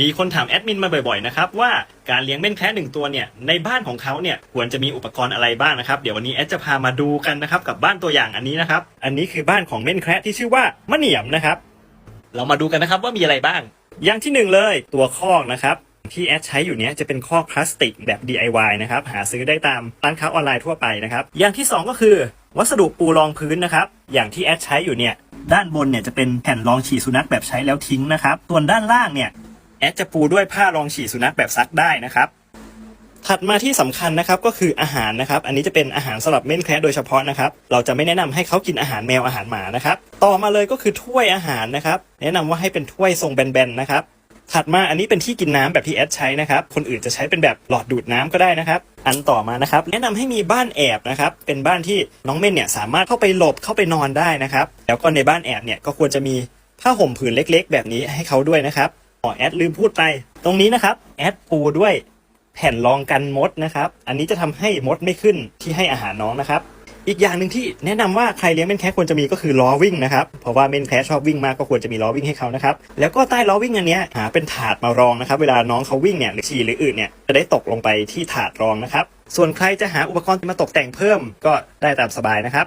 มีคนถามแอดมินมาบ่อยๆนะครับว่าการเลี้ยงเม่นแคระหนึ่งตัวเนี่ยในบ้านของเขาเนี่ยควรจะมีอุปกรณ์อะไรบ้างนะครับ เดี๋ยววันนี้แอดจะพามาดูกันนะครับกับบ้านตัวอย่างอันนี้นะครับ อันนี้คือบ้านของเม่นแคระที่ชื่อว่ามะเหนียมนะครับ เรามาดูกันนะครับว่ามีอะไรบ้าง อย่างที่หนึ่งเลยตัวคอกนะครับที่แอดใช้อยู่เนี้ยจะเป็นคอกพลาสติกแบบ DIY นะครับหาซื้อได้ตามร้านค้าออนไลน์ทั่วไปนะครับ อย่างที่สองก็คือ วัสดุปูรองพื้นนะครับอย่างที่แอดใช้อยู่เนี่ยด้านบนเนี่ยจะเป็นแผ่นรองฉี่สุนัขแบบใช้แล้วทิ้งนะครับส่วนด้านล่างเนี่ย แอดจะปูด้วยผ้ารองฉี่สุนัขแบบซักได้นะครับถัดมาที่สำคัญนะครับก็คืออาหารนะครับ อันนี้จะเป็นอาหารสำหรับเม่นแคระโดยเฉพาะนะครับ เราจะไม่แนะนำให้เขากินอาหารแมวอาหารหมานะครับ ต่อมาเลยก็คือถ้วยอาหารนะครับ แนะนำว่าให้เป็นถ้วยทรงแบนๆนะครับ ถัดมาอันนี้เป็นที่กินน้ำแบบที่แอดใช้นะครับ คนอื่นจะใช้เป็นแบบหลอดดูดน้ำก็ได้นะครับ อันต่อมานะครับ แนะนำให้มีบ้านแอบนะครับ เป็นบ้านที่น้องเม่นเนี่ยสามารถเข้าไปหลบเข้าไปนอนได้นะครับ แล้วก็ในบ้านแอบเนี่ยก็ควรจะมีผ้าห่มผืนเล็ก ๆ แบบนี้ให้เขาด้วยนะครับ อแอดลืมพูดไป ตรงนี้นะครับแอดปูด้วยแผ่นรองกันมดนะครับ อันนี้จะทำให้มดไม่ขึ้นที่ให้อาหารน้องนะครับ อีกอย่างหนึ่งที่แนะนำว่าใครเลี้ยงเม่นแคควรจะมีก็คือล้อวิ่งนะครับ เพราะว่าเม่นแคชอบวิ่งมากก็ควรจะมีล้อวิ่งให้เขานะครับ แล้วก็ใต้ล้อวิ่งอันนี้หาเป็นถาดมารองนะครับ เวลาน้องเขาวิ่งเนี่ยหรือฉี่หรืออื่นเนี่ยจะได้ตกลงไปที่ถาดรองนะครับ ส่วนใครจะหาอุปกรณ์มาตกแต่งเพิ่มก็ได้ตามสบายนะครับ